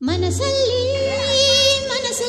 ಮನಸ್ಸಲ್ಲಿ ಮನಸ್ಸು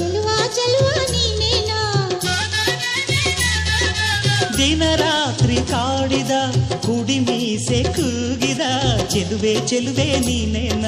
ಚೆಲುವ ಚೆಲುವ ನೀನೇನಾ ದಿನ ರಾತ್ರಿ ಕಾಡಿದ ಕುಡಿ ಮೀಸೆ ಕೂಗಿದ ಚೆಲುವೆ ಚೆಲುವೆ ನೀನೇನ